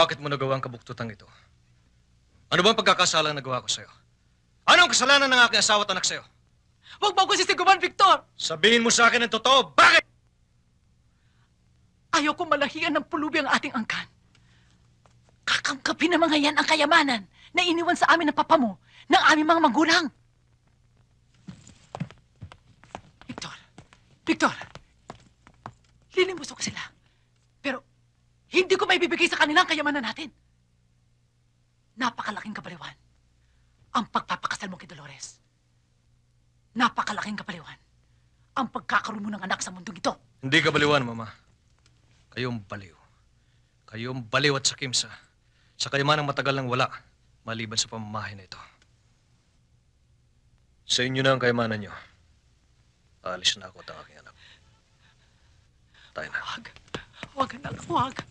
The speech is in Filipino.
Bakit mo nagawa ang kabuktutang ito? Ano bang pagkakasalang nagawa ko sa'yo? Ano ang kasalanan ng aking asawa at anak sa'yo? Huwag mo ako sisiguman, Victor! Sabihin mo sa akin ang totoo, bakit? Ayaw ko malahian ng pulubi ang ating angkan. Kakamkapin ng mga yan ang kayamanan na iniwan sa amin ng papa mo ng aming mga magulang. Victor, Victor, maibibigay sa kanila ang kayamanan natin. Napakalaking kabaliwan ang pagpapakasal mo kay Dolores. Napakalaking kabaliwan ang pagkakaroon mo ng anak sa mundong ito. Hindi ka baliwan, Mama. Kayong baliw. Kayong baliw at sakimsa. Sa kayamanang matagal nang wala, maliban sa pamamahay na ito. Sa inyo na ang kayamanan nyo. Aalis na ako at ang aking anak. Tayo na. Wag. Wag, anak. Wag.